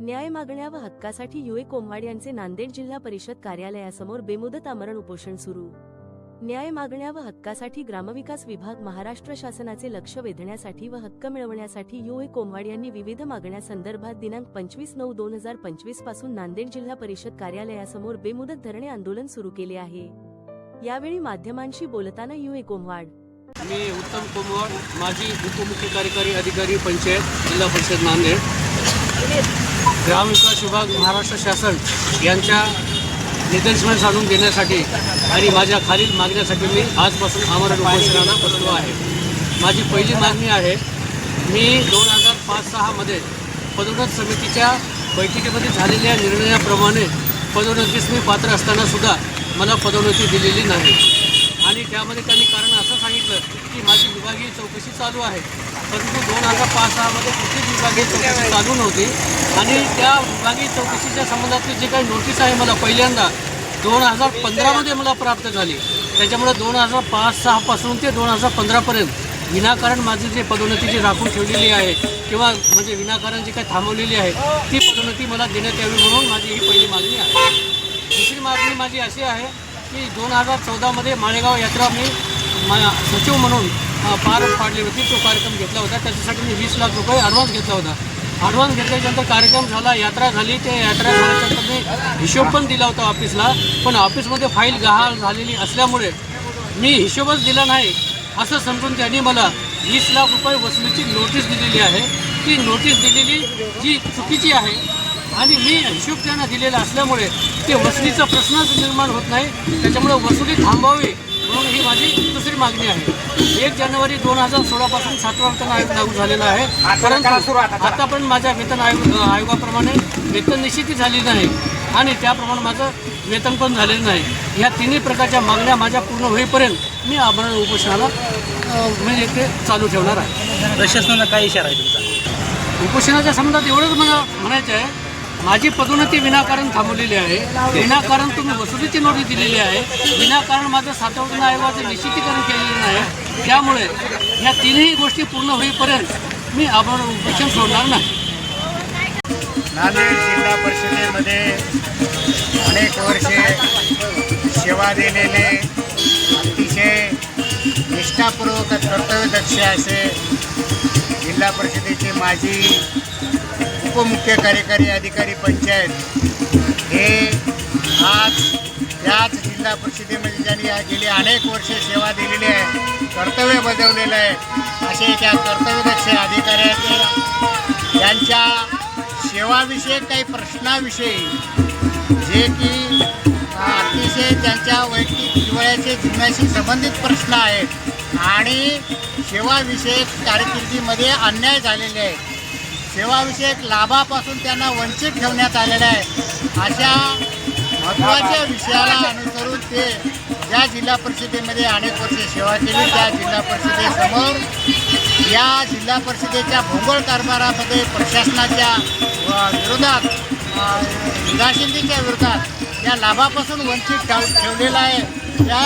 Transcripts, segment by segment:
न्याय मागण्या व हक्कासाठी युए कोंभाड यांचे नांदेड जिल्हा परिषद कार्यालयासमोर बेमुदत आमरण उपोषण सुरू. न्याय मागण्या व हक्कासाठी ग्रामविकास विभाग महाराष्ट्र शासनाचे लक्ष वेधण्यासाठी व हक्क मिळवण्यासाठी युए कोंभाड यांनी विविध मागण्या संदर्भात दिनांक पंचवीस नऊ दोन हजार पंचवीसपासून नांदेड जिल्हा परिषद कार्यालयासमोर बेमुदत धरणे आंदोलन सुरू केले आहे. यावेळी माध्यमांशी बोलताना युए कोंभाड मी उत्तम कुंभवड माजी उपमुख्य कार्यकारी अधिकारी पंचायत जिल्हा परिषद नांदेड. ग्रामविकास विभाग महाराष्ट्र शासन यांच्या निदर्शनास आणून देण्यासाठी आणि माझ्या खालील मागण्यासाठी मी आजपासून आमरण उपोषणाला बसलो आहे. माझी पहिली मागणी आहे मी दोन हजार पाच सहामध्ये पदोन्नत समितीच्या बैठकीमध्ये झालेल्या निर्णयाप्रमाणे पदोन्नतीस मी पात्र असतानासुद्धा मला पदोन्नती दिलेली नाही. आणि त्यामध्ये त्यांनी कारण असं सांगितलं की माझी विभागीय चौकशी चालू आहे. परंतु दोन हजार पाच सहामध्ये कुठलीच विभागीय चौकशी चालू नव्हती. आणि त्या विभागीय चौकशीच्या संबंधातली जी काही नोटीस आहे मला पहिल्यांदा दोन हजार पंधरामध्ये मला प्राप्त झाली. त्याच्यामुळे दोन हजार पाच सहापासून ते दोन हजार पंधरापर्यंत विनाकारण माझी जी पदोन्नती जी राखून ठेवलेली आहे किंवा म्हणजे विनाकारण जी काही थांबवलेली आहे ती पदोन्नती मला देण्यात यावी म्हणून माझी ही पहिली मागणी आहे. दुसरी मागणी माझी अशी आहे की दोन हजार चौदामध्ये माळेगाव यात्रा मी मा सचिव म्हणून पार पाडली होती. तो कार्यक्रम घेतला होता. त्याच्यासाठी मी वीस लाख रुपये ॲडव्हान्स घेतला होता. ॲडव्हान्स घेतल्याच्यानंतर कार्यक्रम झाला यात्रा झाली. ते यात्रा झाल्याच्यानंतर मी हिशोब पण दिला होता ऑफिसला पण ऑफिसमध्ये फाईल गहाळ झालेली असल्यामुळे मी हिशोबच दिला नाही. असं समजून त्यांनी मला वीस लाख रुपये वसुलीची नोटीस दिलेली आहे. ती नोटीस दिलेली जी चुकीची आहे आणि मी हिशोब त्यांना दिलेला असल्यामुळे ते वसुलीचा प्रश्नच निर्माण होत नाही. त्याच्यामुळे वसुली थांबवावी म्हणून ही माझी दुसरी मागणी आहे. एक जानेवारी दोन हजार सोळापासून सातवा वेतन आयोग लागू झालेला आहे. परंतु आता पण माझ्या वेतन आयोग आयोगाप्रमाणे वेतन निश्चिती झाली नाही आणि त्याप्रमाणे माझं वेतन पण झालेलं नाही. ह्या तिन्ही प्रकारच्या मागण्या माझ्या पूर्ण होईपर्यंत मी आमरण उपोषणाला म्हणजे ते चालू ठेवणार आहे. प्रशासनाला काय इशारा आहे तुमचा? उपोषणाच्या संबंधात एवढंच मला म्हणायचं आहे. माझी पदोन्नती विनाकारण थांबवलेली आहे. विनाकारण तुम्ही वसुलीची नोटीस दिलेली आहे. विनाकारण माझं सातवजन आयोगाचं निश्चितीकरण केलेलं नाही. त्यामुळे या तिन्ही गोष्टी पूर्ण होईपर्यंत मी आपण उपोषण सोडणार नाही. नांदेड जिल्हा परिषदेमध्ये अनेक वर्षे सेवा दिलेले अतिशय निष्ठापूर्वक कर्तव्यदक्ष असे जिल्हा परिषदेचे माजी उपमुख्य कार्यकारी अधिकारी पंचायत. हे आज त्याच जिल्हा परिषदेमध्ये ज्यांनी गेली अनेक वर्षे सेवा दिलेली आहे कर्तव्य बजावलेलं आहे. असे त्या कर्तव्यदक्ष अधिकाऱ्याचे यांच्या सेवाविषयक काही प्रश्नाविषयी जे की अतिशय त्यांच्या वैयक्तिक जिवळ्याचे जीवनाशी संबंधित प्रश्न आहेत आणि सेवाविषयक कारकिर्दीमध्ये अन्याय झालेले आहे सेवाविषयक लाभापासून त्यांना वंचित ठेवण्यात आलेलं आहे. अशा महत्त्वाच्या विषयाला अनुसरून ते ज्या जिल्हा परिषदेमध्ये अनेक वर्ष सेवा केली. त्या जिल्हा परिषदेसमोर या जिल्हा परिषदेच्या भोंगळ कारभारामध्ये प्रशासनाच्या विरोधात अ, उदासीनतेच्या विरोधात या लाभापासून वंचित ठेव ठेवलेला आहे. त्या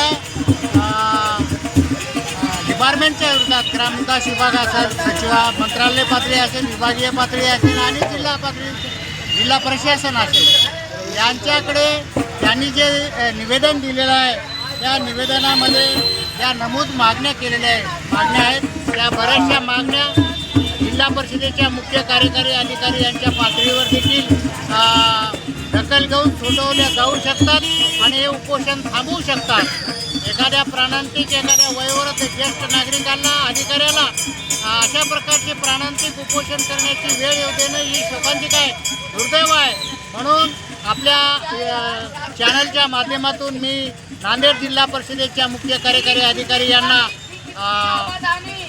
डिपार्टमेंटच्या विरोधात ग्रामविकास विभाग असेल सचिवा मंत्रालय पातळी असेल विभागीय पातळी असेल आणि जिल्हा पातळी जिल्हा प्रशासन असेल. यांच्याकडे त्यांनी जे निवेदन दिलेलं आहे त्या निवेदनामध्ये ज्या नमूद मागण्या केलेल्या आहेत. मागण्या आहेत. त्या बऱ्याचशा मागण्या जिल्हा परिषदेच्या मुख्य कार्यकारी अधिकारी यांच्या पातळीवर देखील दखल घेऊन सोडवल्या जाऊ शकतात आणि हे उपोषण थांबवू शकतात. एखाद्या प्राणांतिक एखाद्या वयोवृद्ध ज्येष्ठ नागरिकांना अधिकाऱ्याला अशा प्रकारचे प्राणांतिक उपोषण करण्याची वेळ येऊ देणं ही शोकांतिक आहे दुर्दैव आहे. म्हणून आपल्या चॅनलच्या माध्यमातून मी नांदेड जिल्हा परिषदेच्या मुख्य कार्यकारी अधिकारी यांना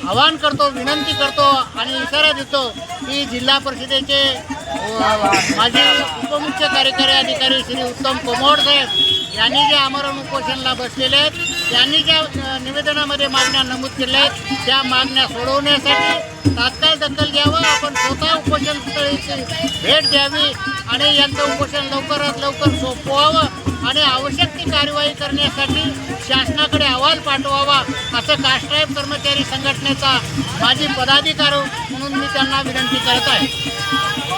आवाहन करतो विनंती करतो आणि इशारा देतो की जिल्हा परिषदेचे माझे उपमुख्य कार्यकारी अधिकारी श्री उत्तम कोमोड साहेब यांनी जे आमरण उपोषणला बसलेले आहेत त्यांनी ज्या निवेदनामध्ये मागण्या नमूद केल्या आहेत त्या मागण्या सोडवण्यासाठी तात्काळ दखल घ्यावं आपण स्वतः उपोषण स्थळीची भेट द्यावी आणि यांचं उपोषण लवकरात लवकर सोपवावं आणि आवश्यक ती कार्यवाही करण्यासाठी शासनाकडे अहवाल पाठवावा असं कास्ट्राईब कर्मचारी संघटनेचा माझी पदाधिकारी म्हणून मी त्यांना विनंती करत आहे.